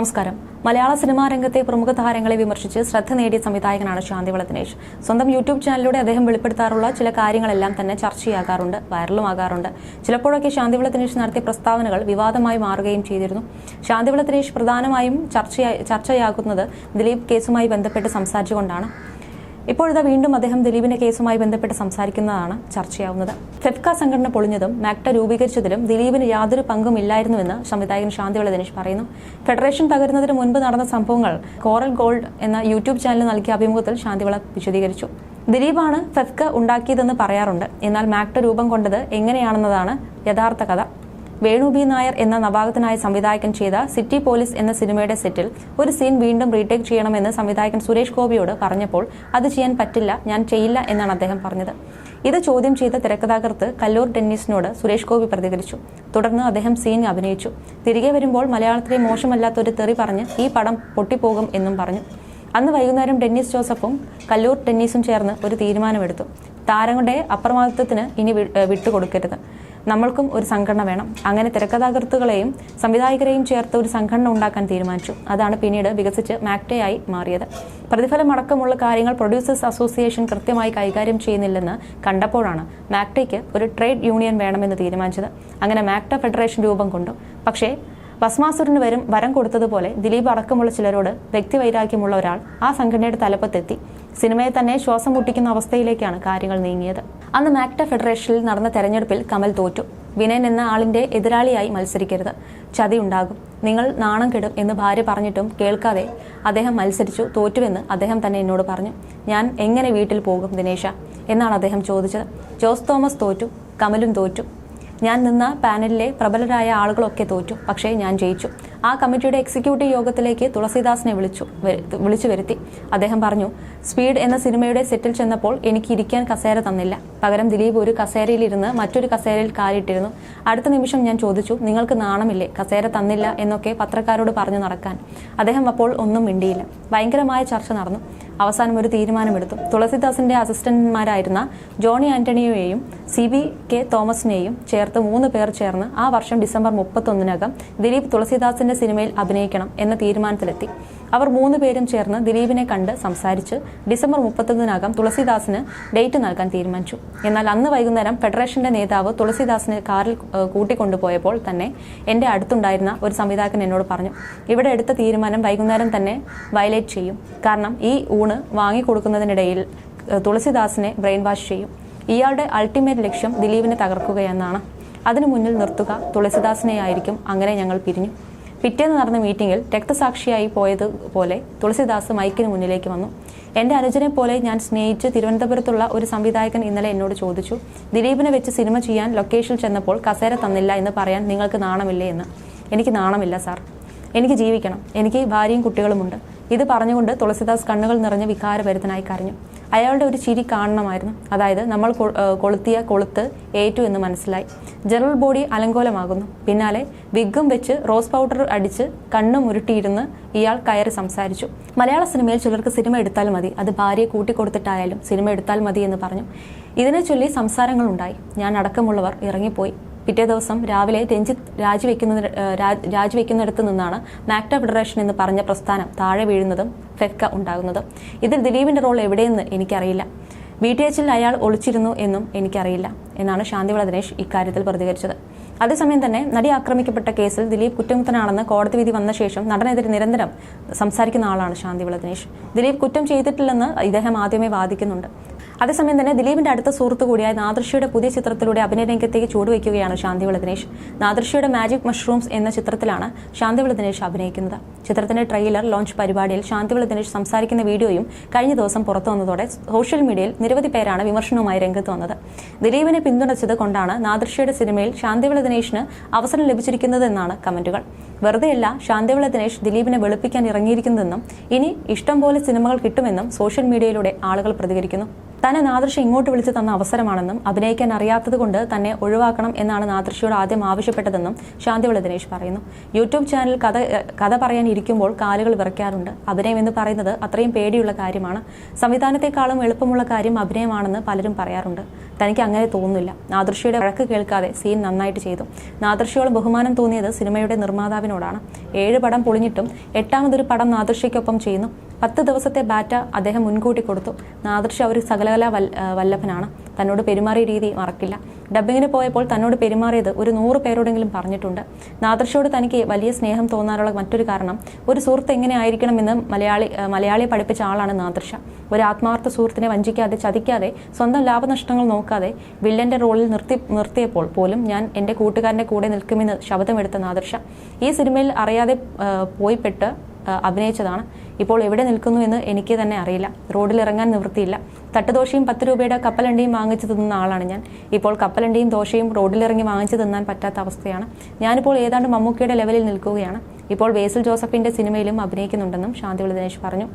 നമസ്കാരം. മലയാള സിനിമാ രംഗത്തെ പ്രമുഖ താരങ്ങളെ വിമർശിച്ച് ശ്രദ്ധ നേടിയ സംവിധായകനാണ് ശാന്തിവള ദിനേശ് സ്വന്തം യൂട്യൂബ് ചാനലിലൂടെ അദ്ദേഹം വെളിപ്പെടുത്താറുള്ള ചില കാര്യങ്ങളെല്ലാം തന്നെ ചർച്ചയാകാറുണ്ട് വൈറലുമാകാറുണ്ട്. ചിലപ്പോഴൊക്കെ ശാന്തിവള ദിനേശ് നടത്തിയ പ്രസ്താവനകൾ വിവാദമായി മാറുകയും ചെയ്തിരുന്നു. ശാന്തിവള ദിനേശ് പ്രധാനമായും ചർച്ചയാ- ചർച്ചയാകുന്നത് ദിലീപ് കേസുമായി ബന്ധപ്പെട്ട് സംസാരിച്ചുകൊണ്ടാണ്. ഇപ്പോഴിതാ വീണ്ടും അദ്ദേഹം ദിലീപിന്റെ കേസുമായി ബന്ധപ്പെട്ട് സംസാരിക്കുന്നതാണ് ചർച്ചയാവുന്നത്. ഫെഫ്ക സംഘടന പൊളിഞ്ഞതും മാക്ട രൂപീകരിച്ചതിലും ദിലീപിന് യാതൊരു പങ്കുമില്ലായിരുന്നുവെന്ന് സംവിധായകൻ ശാന്തിവിള ദിനേശ് പറയുന്നു. ഫെഡറേഷൻ തകരുന്നതിന് മുൻപ് നടന്ന സംഭവങ്ങൾ കോറൽ ഗോൾഡ് എന്ന യൂട്യൂബ് ചാനലിൽ നൽകിയ അഭിമുഖത്തിൽ ശാന്തിവിള വിശദീകരിച്ചു. ദിലീപാണ് ഫെഫ്ക ഉണ്ടാക്കിയതെന്ന് പറയാറുണ്ട്. എന്നാൽ മാക്ട രൂപം കൊണ്ടത് എങ്ങനെയാണെന്നതാണ് യഥാർത്ഥ കഥ. വേണു ബി നായർ എന്ന നവാഗതനായ സംവിധായകൻ ചെയ്ത സിറ്റി പോലീസ് എന്ന സിനിമയുടെ സെറ്റിൽ ഒരു സീൻ വീണ്ടും റീടേക്ക് ചെയ്യണമെന്ന് സംവിധായകൻ സുരേഷ് ഗോപിയോട് പറഞ്ഞപ്പോൾ അത് ചെയ്യാൻ പറ്റില്ല ഞാൻ ചെയ്യില്ല എന്നാണ് അദ്ദേഹം പറഞ്ഞത്. ഇത് ചോദ്യം ചെയ്ത തിരക്കഥാകൃത്ത് കല്ലൂർ ഡെന്നീസിനോട് സുരേഷ് ഗോപി പ്രതികരിച്ചു. തുടർന്ന് അദ്ദേഹം സീൻ അഭിനയിച്ചു. തിരികെ വരുമ്പോൾ മലയാളത്തിലെ മോശമല്ലാത്തൊരു തെറി പറഞ്ഞ് ഈ പടം പൊട്ടിപ്പോകും എന്നും പറഞ്ഞു. അന്ന് വൈകുന്നേരം ഡെന്നിസ് ജോസഫും കല്ലൂർ ടെന്നീസും ചേർന്ന് ഒരു തീരുമാനമെടുത്തു. താരങ്ങളുടെ അപ്രമാദിത്വത്തിന് ഇനി വിട്ടുകൊടുക്കരുത്. നമ്മൾക്കും ഒരു സംഘടന വേണം. അങ്ങനെ തിരക്കഥാകൃത്തുകളെയും സംവിധായകരെയും ചേർത്ത് ഒരു സംഘടന ഉണ്ടാക്കാൻ തീരുമാനിച്ചു. അതാണ് പിന്നീട് വികസിച്ച് മാക്ടയായി മാറിയത്. പ്രതിഫലമടക്കമുള്ള കാര്യങ്ങൾ പ്രൊഡ്യൂസേഴ്സ് അസോസിയേഷൻ കൃത്യമായി കൈകാര്യം ചെയ്യുന്നില്ലെന്ന് കണ്ടപ്പോഴാണ് മാക്ടയ്ക്ക് ഒരു ട്രേഡ് യൂണിയൻ വേണമെന്ന് തീരുമാനിച്ചത്. അങ്ങനെ മാക്ട ഫെഡറേഷൻ രൂപം കൊണ്ടു. പക്ഷേ ഭസ്മാസുരന് വരും വരം കൊടുത്തതുപോലെ ദിലീപ് അടക്കമുള്ള ചിലരോട് വ്യക്തിവൈരാഗ്യമുള്ള ഒരാൾ ആ സംഘടനയുടെ തലപ്പത്തെത്തി. സിനിമയെ തന്നെ ശ്വാസം മുട്ടിക്കുന്ന അവസ്ഥയിലേക്കാണ് കാര്യങ്ങൾ നീങ്ങിയത്. അന്ന് മാക്ട ഫെഡറേഷനിൽ നടന്ന തെരഞ്ഞെടുപ്പിൽ കമൽ തോറ്റു. വിനയൻ എന്ന ആളിന്റെ എതിരാളിയായി മത്സരിക്കരുത്. ചതി ഉണ്ടാകും. നിങ്ങൾ നാണം കെടും എന്ന് ഭാര്യ പറഞ്ഞിട്ടും കേൾക്കാതെ അദ്ദേഹം മത്സരിച്ചു തോറ്റുവെന്ന് അദ്ദേഹം തന്നെ എന്നോട് പറഞ്ഞു. ഞാൻ എങ്ങനെ വീട്ടിൽ പോകും ദിനേശ? എന്നാണ് അദ്ദേഹം ചോദിച്ചത്. ജോസ് തോമസ് തോറ്റു. കമലും തോറ്റു. ഞാൻ നിന്ന പാനലിലെ പ്രബലരായ ആളുകളൊക്കെ തോറ്റു. പക്ഷേ ഞാൻ ജയിച്ചു. ആ കമ്മിറ്റിയുടെ എക്സിക്യൂട്ടീവ് യോഗത്തിലേക്ക് തുളസീദാസിനെ വിളിച്ചു വിളിച്ചു വരുത്തി. അദ്ദേഹം പറഞ്ഞു സ്പീഡ് എന്ന സിനിമയുടെ സെറ്റിൽ ചെന്നപ്പോൾ എനിക്ക് ഇരിക്കാൻ കസേര തന്നില്ല. പകരം ദിലീപ് ഒരു കസേരയിലിരുന്ന് മറ്റൊരു കസേരയിൽ കാലിട്ടിരുന്നു. അടുത്ത നിമിഷം ഞാൻ ചോദിച്ചു നിങ്ങൾക്ക് നാണമില്ലേ? കസേര തന്നില്ല എന്നൊക്കെ പത്രക്കാരോട് പറഞ്ഞു നടക്കാൻ. അദ്ദേഹം അപ്പോൾ ഒന്നും മിണ്ടിയില്ല. ഭയങ്കരമായ ചർച്ച നടന്നു. അവസാനം ഒരു തീരുമാനമെടുത്തു. തുളസിദാസിന്റെ അസിസ്റ്റന്റ്മാരായിരുന്ന ജോണി ആന്റണിയോയെയും സി ബി കെ തോമസിനെയും ചേർത്ത് മൂന്ന് പേർ ചേർന്ന് ആ വർഷം ഡിസംബർ മുപ്പത്തൊന്നിനകം ദിലീപ് തുളസിദാസിന്റെ സിനിമയിൽ അഭിനയിക്കണം എന്ന തീരുമാനത്തിലെത്തി. അവർ മൂന്ന് പേരും ചേർന്ന് ദിലീപിനെ കണ്ട് സംസാരിച്ച് ഡിസംബർ മുപ്പത്തൊന്നിനകം തുളസിദാസിന് ഡേറ്റ് നൽകാൻ തീരുമാനിച്ചു. എന്നാൽ അന്ന് വൈകുന്നേരം ഫെഡറേഷന്റെ നേതാവ് തുളസിദാസിനെ കാറിൽ കൂട്ടിക്കൊണ്ടുപോയപ്പോൾ തന്നെ എന്റെ അടുത്തുണ്ടായിരുന്ന ഒരു സംവിധായകൻ എന്നോട് പറഞ്ഞു ഇവിടെ എടുത്ത തീരുമാനം വൈകുന്നേരം തന്നെ വയലേറ്റ് ചെയ്യും. കാരണം ഈ ഊണ് വാങ്ങിക്കൊടുക്കുന്നതിനിടയിൽ തുളസിദാസിനെ ബ്രെയിൻ വാഷ് ചെയ്യും. ഇയാളുടെ അൾട്ടിമേറ്റ് ലക്ഷ്യം ദിലീപിനെ തകർക്കുകയെന്നാണ്. അതിനു മുന്നിൽ നിർത്തുക തുളസിദാസിനെയായിരിക്കും അങ്ങനെ ഞങ്ങൾ പിരിഞ്ഞു. പിറ്റേന്ന് നടന്ന മീറ്റിംഗിൽ രക്തസാക്ഷിയായി പോയതുപോലെ തുളസിദാസ് മൈക്കിന് മുന്നിലേക്ക് വന്നു. എന്റെ അനുജനെ പോലെ ഞാൻ സ്നേഹിച്ച് തിരുവനന്തപുരത്തുള്ള ഒരു സംവിധായകൻ ഇന്നലെ എന്നോട് ചോദിച്ചു ദിലീപിനെ വെച്ച് സിനിമ ചെയ്യാൻ ലൊക്കേഷനിൽ ചെന്നപ്പോൾ കസേര തന്നില്ല എന്ന് പറയാൻ നിങ്ങൾക്ക് നാണമില്ലേ എന്ന്. എനിക്ക് നാണമില്ല സാർ. എനിക്ക് ജീവിക്കണം. എനിക്ക് ഭാര്യയും കുട്ടികളുമുണ്ട്. ഇത് പറഞ്ഞുകൊണ്ട് തുളസിദാസ് കണ്ണുകൾ നിറഞ്ഞ് വികാരഭരിതനായി കരഞ്ഞു. അയാളുടെ ഒരു ചിരി കാണണമായിരുന്നു. അതായത് നമ്മൾ കൊളുത്തിയ കൊളുത്ത് ഏറ്റു എന്ന് മനസ്സിലായി. ജനറൽ ബോഡി അലങ്കോലമാകുന്നു. പിന്നാലെ വിഗ്ഗും വെച്ച് റോസ് പൗഡർ അടിച്ച് കണ്ണും ഉരുട്ടിയിരുന്ന് ഇയാൾ കയറി സംസാരിച്ചു. മലയാള സിനിമയിൽ ചിലർക്ക് സിനിമ എടുത്താൽ മതി. അത് ഭാര്യയെ കൂട്ടിക്കൊടുത്തിട്ടായാലും സിനിമ എടുത്താൽ മതി എന്ന് പറഞ്ഞു. ഇതിനെ ചൊല്ലി സംസാരങ്ങളുണ്ടായി. ഞാൻ അടക്കമുള്ളവർ ഇറങ്ങിപ്പോയി. പിറ്റേ ദിവസം രാവിലെ രഞ്ജിത്ത് രാജിവെക്കുന്ന രാജിവെക്കുന്നിടത്ത് നിന്നാണ് മാക്ട ഫെഡറേഷൻ എന്ന് പറഞ്ഞ പ്രസ്ഥാനം താഴെ വീഴുന്നതും ഫെക്ക ഉണ്ടാകുന്നതും. ഇതിൽ ദിലീപിന്റെ റോൾ എവിടെയെന്ന് എനിക്കറിയില്ല. ബി ടി എച്ചിൽ അയാൾ ഒളിച്ചിരുന്നു എന്നും എനിക്കറിയില്ല എന്നാണ് ശാന്തിവിള ദിനേശ് ഇക്കാര്യത്തിൽ പ്രതികരിച്ചത്. അതേസമയം തന്നെ നടി ആക്രമിക്കപ്പെട്ട കേസിൽ ദിലീപ് കുറ്റമുക്തനാണെന്ന് കോടതി വിധി വന്ന ശേഷം നടനെതിരെ നിരന്തരം സംസാരിക്കുന്ന ആളാണ് ശാന്തിവിള ദിനേശ്. ദിലീപ് കുറ്റം ചെയ്തിട്ടില്ലെന്ന് ഇദ്ദേഹം ആദ്യമേ വാദിക്കുന്നുണ്ട്. അതേസമയം തന്നെ ദിലീപിന്റെ അടുത്ത സുഹൃത്ത് കൂടിയായ നാദൃശിയുടെ പുതിയ ചിത്രത്തിലൂടെ അഭിനയരംഗത്തേക്ക് ചൂടുവയ്ക്കുകയാണ് ശാന്തിവിള ദിനേശ് നാദൃശിയുടെ മാജിക് മഷ്റൂംസ് എന്ന ചിത്രത്തിലാണ് ശാന്തിവിള ദിനേശ് അഭിനയിക്കുന്നത്. ചിത്രത്തിന്റെ ട്രെയിലർ ലോഞ്ച് പരിപാടിയിൽ ശാന്തിവിള ദിനേശ് സംസാരിക്കുന്ന വീഡിയോയും കഴിഞ്ഞ ദിവസം പുറത്തു വന്നതോടെ സോഷ്യൽ മീഡിയയിൽ നിരവധി പേരാണ് വിമർശനവുമായി രംഗത്ത് വന്നത്. ദിലീപിനെ പിന്തുണച്ചത് കൊണ്ടാണ് നാദൃശിയുടെ സിനിമയിൽ ശാന്തിവിള ദിനേശിന് അവസരം ലഭിച്ചിരിക്കുന്നതെന്നാണ് കമന്റുകൾ. വെറുതെയല്ല ശാന്തിവിള ദിനേശ് ദിലീപിനെ വെളുപ്പിക്കാൻ ഇറങ്ങിയിരിക്കുന്നതെന്നും ഇനി ഇഷ്ടം പോലെ സിനിമകൾ കിട്ടുമെന്നും സോഷ്യൽ മീഡിയയിലൂടെ ആളുകൾ പ്രതികരിക്കുന്നു. തന്നെ നാദൃശ ഇങ്ങോട്ട് വിളിച്ചു തന്ന അവസരമാണെന്നും അഭിനയിക്കാൻ അറിയാത്തത് കൊണ്ട് തന്നെ ഒഴിവാക്കണം എന്നാണ് നാദൃശയോട് ആദ്യം ആവശ്യപ്പെട്ടതെന്നും ശാന്തിവിള ദിനേശ് പറയുന്നു. യൂട്യൂബ് ചാനൽ കഥ കഥ പറയാൻ ഇരിക്കുമ്പോൾ കാലുകൾ വിറയ്ക്കാറുണ്ട്. അഭിനയം എന്ന് പറയുന്നത് അത്രയും പേടിയുള്ള കാര്യമാണ്. സംവിധാനത്തെക്കാളും എളുപ്പമുള്ള കാര്യം അഭിനയമാണെന്ന് പലരും പറയാറുണ്ട്. തനിക്ക് അങ്ങനെ തോന്നുന്നില്ല. നാദൃശ്യയുടെ വഴക്ക് കേൾക്കാതെ സീൻ നന്നായിട്ട് ചെയ്തു. നാദൃശ്യോളം ബഹുമാനം തോന്നിയത് സിനിമയുടെ നിർമ്മാതാവിനോടാണ്. ഏഴ് പടം പൊളിഞ്ഞിട്ടും എട്ടാമതൊരു പടം നാദൃശയ്ക്കൊപ്പം ചെയ്യുന്നു. പത്ത് ദിവസത്തെ ബാറ്റ അദ്ദേഹം മുൻകൂട്ടി കൊടുത്തു. നാദൃശ ഒരു സകലകല വല്ലഭനാണ്. തന്നോട് പെരുമാറിയ രീതി മറക്കില്ല. ഡബ്ബിങ്ങിന് പോയപ്പോൾ തന്നോട് പെരുമാറിയത് ഒരു നൂറ് പേരോടെങ്കിലും പറഞ്ഞിട്ടുണ്ട്. നാദൃശയോട് തനിക്ക് വലിയ സ്നേഹം തോന്നാനുള്ള മറ്റൊരു കാരണം ഒരു സുഹൃത്ത് എങ്ങനെ ആയിരിക്കണമെന്ന് മലയാളി മലയാളിയെ പഠിപ്പിച്ച ആളാണ് നാദൃശ ഒരു ആത്മാർത്ഥ സുഹൃത്തിനെ വഞ്ചിക്കാതെ ചതിക്കാതെ സ്വന്തം ലാഭനഷ്ടങ്ങൾ നോക്കാതെ വില്ലന്റെ റോളിൽ നിർത്തി നിർത്തിയപ്പോൾ പോലും ഞാൻ എന്റെ കൂട്ടുകാരന്റെ കൂടെ നിൽക്കുമെന്ന് ശബ്ദമെടുത്ത നാദർഷ ഈ സിനിമയിൽ അറിയാതെ പോയിപ്പെട്ട് പോയി പെട്ട് അഭിനയിച്ചതാണ്. ഇപ്പോൾ എവിടെ നിൽക്കുന്നു എന്ന് എനിക്ക് തന്നെ അറിയില്ല. റോഡിൽ ഇറങ്ങാൻ നിവൃത്തിയില്ല. തട്ടുദോശയും പത്ത് രൂപയുടെ കപ്പലണ്ടിയും വാങ്ങിച്ചു തിന്നുന്ന ആളാണ് ഞാൻ. ഇപ്പോൾ കപ്പലണ്ടിയും ദോശയും റോഡിലിറങ്ങി വാങ്ങിച്ചു തിന്നാൻ പറ്റാത്ത അവസ്ഥയാണ്. ഞാനിപ്പോൾ ഏതാണ്ട് മമ്മൂക്കയുടെ ലെവലിൽ നിൽക്കുകയാണ്. ഇപ്പോൾ വേസിൽ ജോസഫിന്റെ സിനിമയിലും അഭിനയിക്കുന്നുണ്ടെന്നും ശാന്തിവിള ദിനേശ് പറഞ്ഞു.